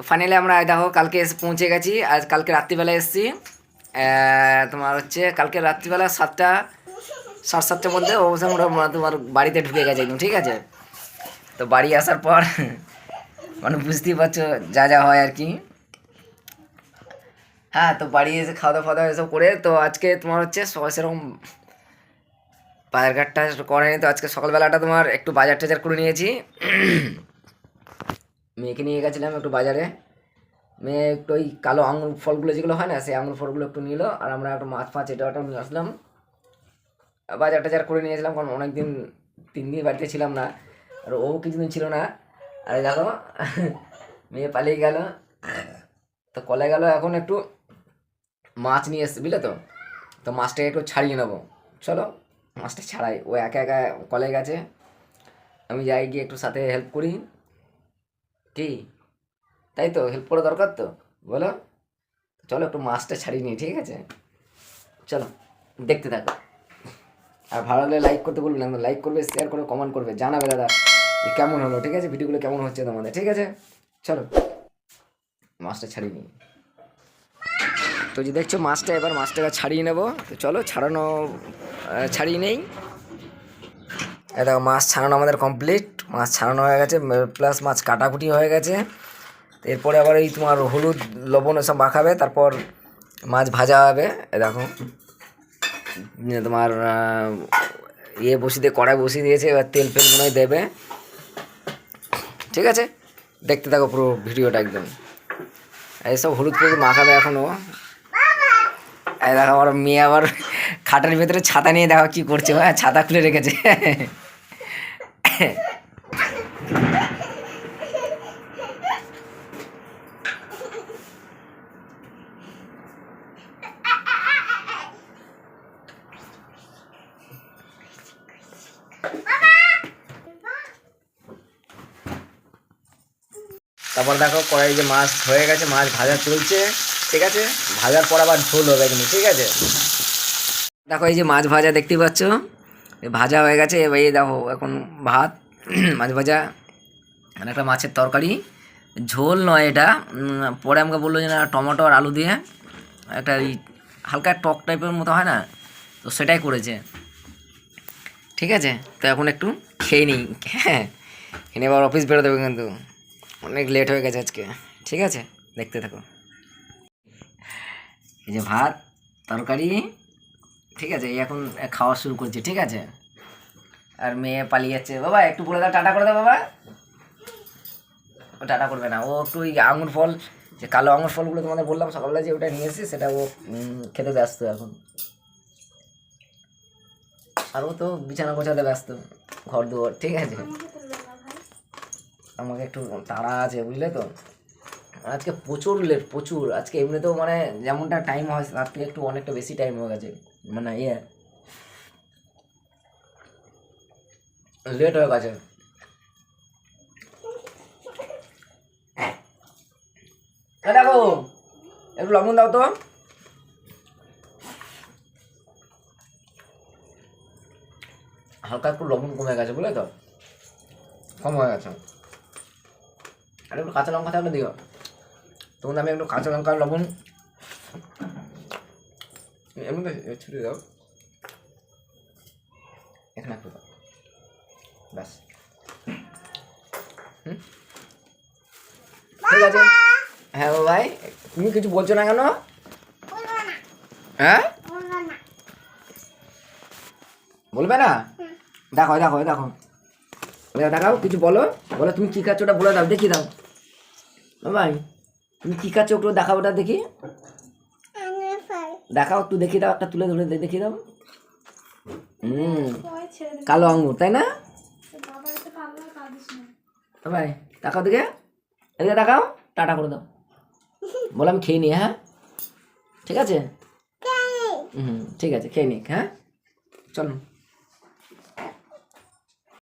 তো ফাইনালি আমরা দেখো কালকে এসে পৌঁছে গেছি আজ কালকে রাত্রিবেলা এসেছি। তোমার হচ্ছে কালকে রাত্রিবেলা সাতটা, সাড়ে সাতটার মধ্যে অবশ্যই আমরা তোমার বাড়িতে ঢুকে গেছে একদম, ঠিক আছে? তো বাড়ি আসার পর মানে বুঝতেই পারছ যা যা হয় আর কি। হ্যাঁ তো বাড়ি এসে খাওয়া দাওয়া দাওয়া এসব করে, তো আজকে তোমার হচ্ছে সবাই সেরকম বাজার ঘাটটা করেনি তো আজকে সকালবেলাটা তোমার একটু বাজার টাজার করে নিয়েছি। মেয়েকে নিয়ে গেছিলাম একটু বাজারে। মেয়ে একটু ওই কালো আঙুর ফলগুলো যেগুলো হয় না, সেই আঙুর ফলগুলো একটু নিল আর আমরা একটু মাছ ফাঁচ এটা ওটা নিয়ে আসলাম। বাজার টাজার করে নিয়েছিলাম কারণ অনেক দিন তিন দিন বাড়িতে ছিলাম না। আর ও কিছুদিন ছিল না। আর দেখো, মেয়ে পালিয়ে গেল। তো কলে গেল এখন একটু মাছ নিয়ে এসছে, বুঝলে তো? তো মাছটাকে একটু ছাড়িয়ে নেব। চলো, মাছটা ছাড়াই। ও একা একা কলে গেছে। আমি যাই গিয়ে একটু সাথে হেল্প করি। কি? তাই তো? হেল্প করা দরকার তো? বলো। চলো একটু মাছটা ছাড়িয়ে নিই, ঠিক আছে? চলো, দেখতে থাকো। আর ভালো লাগলে লাইক করতে বলবেন না লাইক করবে শেয়ার করবে কমেন্ট করবে, জানাবে দাদা কেমন হলো, ঠিক আছে? ভিডিওগুলো কেমন হচ্ছে তোমাদের, ঠিক আছে? চলো মাছটা ছাড়িয়ে নিই। তো যে দেখছ মাছটা এবার মাছটাকে ছাড়িয়ে নেব। তো চলো, ছাড়ানো ছাড়িয়ে নেই। দেখো মাছ ছাড়ানো আমাদের কমপ্লিট মাছ ছাড়ানো হয়ে গেছে প্লাস মাছ কাটাকুটি হয়ে গেছে। এরপরে আবার এই তোমার হলুদ, লবণ এসব মাখাবে, তারপর মাছ ভাজা হবে দেখো। তোমার ইয়ে বসিয়ে দিয়ে, কড়াই বসিয়ে দিয়েছে, এবার তেল ফেল মনে দেবে। ঠিক আছে? দেখতে থাকো পুরো ভিডিওটা একদম। এইসব হলুদ ফুলুদ মাখাবে এখনও দেখো, আমার মেয়ে আবার খাটের ভেতরে ছাতা নিয়ে দেখো কি করছে। হ্যাঁ ছাতা খুলে রেখেছে। তারপর দেখো কড়াই যে মাছ হয়ে গেছে, মাছ ভাজা চলছে, ঠিক আছে? ভাজার পর আবার ঝোল হবে কিন্তু ঠিক আছে? দেখো এই যে মাছ ভাজা দেখতেই পাচ্ছ, ভাজা হয়ে গেছে, এবার দেখো এখন ভাত, মাছ ভাজা আর একটা মাছের তরকারি। ঝোল নয় এটা। পরে আমাকে বলল যে, না, টমেটো আর আলু দিয়ে একটা এই হালকা টক টাইপের মতো হয় না? তো সেটাই করেছে। ঠিক আছে? তো এখন একটু খেয়ে নিই। হ্যাঁ এনে আবার অফিস বেরোতে হবে কিন্তু। অনেক লেট হয়ে গেছে আজকে। ঠিক আছে? দেখতে থাকো। এই যে ভাত, তরকারি, ঠিক আছে? এখন খাওয়া শুরু করছে, ঠিক আছে? আর মেয়ে পালিয়ে যাচ্ছে। বাবা, একটু বলে দাও, টাটা করে দাও, বাবা। টাটা করবে না। ও একটু ওই আঙুর ফল, যে কালো আঙুর ফলগুলো তোমাদের বললাম সকালবেলা যে ওটা নিয়ে এসেছি, সেটা ও খেতে ব্যস্ত এখন। আর ও তো বিছানা গোছাতে ব্যস্ত ঘর দুয়ার ঠিক আছে? আমাকে একটু তাড়া আছে, বুঝলে তো? আজকে প্রচুর লেট প্রচুর। আজকে এমনিতেও মানে যেমনটা টাইম হয়, তার থেকে একটু অনেকটা বেশি টাইম হয়ে গেছে। মানে ইয়ে লেট হয়ে গেছে। এ দেখো একটু লবণ দাও তো। হালকা একটু লবণ কমে গেছে বুঝলে তো? কম হয়ে গেছে। আর একটু কাঁচা লঙ্কা থাকলে দিও। তখন আমি একটু কাঁচা লঙ্কা লবণ। এমনি ছুটে দাও। এখানে একটু দাও ব্যাস। হুম? ঠিক আছে। হ্যাঁ ভাই তুমি কিছু বলছো না কেন? হ্যাঁ? বলবে না? দেখো দেখো দেখো। দেখাও কিছু বলো। বলো তুমি কী খাচ্ছ ওটা বলে দাও দেখি দাও। ভাই তুমি কী খাচ্ছ একটু দেখাও ওটা দেখি। দেখাও একটু দেখি দাও একটা তুলে ধরে দেখি দাও। হুম কালো আঙুর তাই না? ভাই দেখাও দেখে। এদিকে দেখাও টাটা করে দাও। বলো আমি খেয়ে নিই হ্যাঁ? ঠিক আছে? হুম ঠিক আছে খেয়ে নিক হ্যাঁ? চলো।